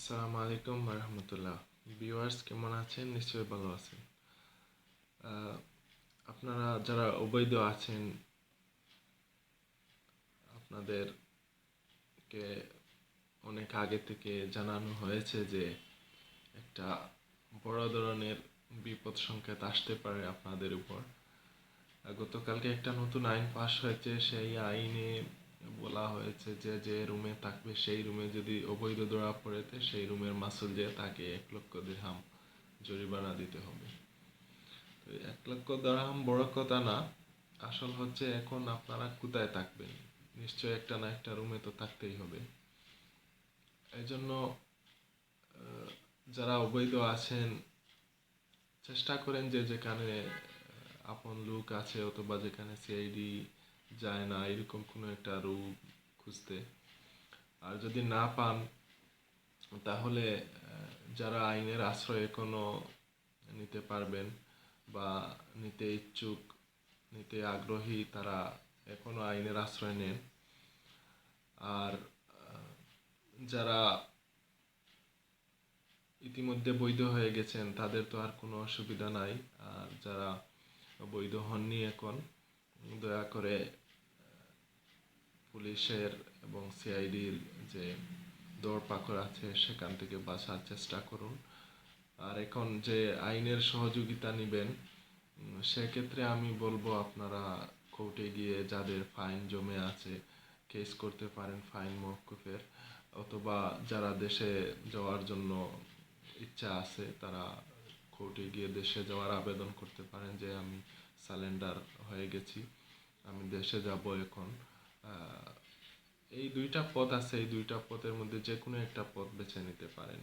আসসালামু আলাইকুম রহমতুল্লাহ ভিউয়ার্স কেমন আছেন? নিশ্চয়ই ভালো আছেন। আপনারা যারা অবৈধ আছেন, আপনাদেরকে অনেক আগে থেকে জানানো হয়েছে যে একটা বড় ধরনের বিপদ সংকেত আসতে পারে আপনাদের উপর। গতকালকে একটা নতুন আইন পাশ হয়েছে, সেই আইনে বলা হয়েছে যে যে রুমে থাকবে সেই রুমে যদি অবৈধ ধরা পড়েতে সেই রুমের মাসুল যে তাকে এক লক্ষ দিরহাম জরিমানা দিতে হবে। তো এক লক্ষ দিরহাম বড় কথা না, আসল হচ্ছে এখন আপনারা কোথায় থাকবেন? নিশ্চয় একটা না একটা রুমে তো থাকতেই হবে। এই জন্য যারা অবৈধ আছেন, চেষ্টা করেন যে যেখানে আপন লোক আছে অথবা যেখানে সিআইডি যায় না, এরকম কোনো একটা রুম খুঁজতে। আর যদি না পান, তাহলে যারা আইনের আশ্রয় এখনও নিতে পারবেন বা নিতে ইচ্ছুক, নিতে আগ্রহী, তারা এখনও আইনের আশ্রয় নেন। আর যারা ইতিমধ্যে বৈধ হয়ে গেছেন, তাদের তো আর কোনো অসুবিধা নাই। আর যারা বৈধ হননি এখন দয়া করে পুলিশের এবং সিআইডির যে দৌড়পাকড় আছে সেখান থেকে বাঁচার চেষ্টা করুন। আর এখন যে আইনের সহযোগিতা নেবেন সেক্ষেত্রে আমি বলব আপনারা কোর্টে গিয়ে যাদের ফাইন জমে আছে, কেস করতে পারেন ফাইন মওকুফের, অথবা যারা দেশে যাওয়ার জন্য ইচ্ছা আছে তারা কোর্টে গিয়ে দেশে যাওয়ার আবেদন করতে পারেন যে আমি সালেন্ডার হয়ে গেছি, আমি দেশে যাব এখন। এই দুইটা পথ আছে, এই দুইটা পথের মধ্যে যে কোনো একটা পথ বেছে নিতে পারেন।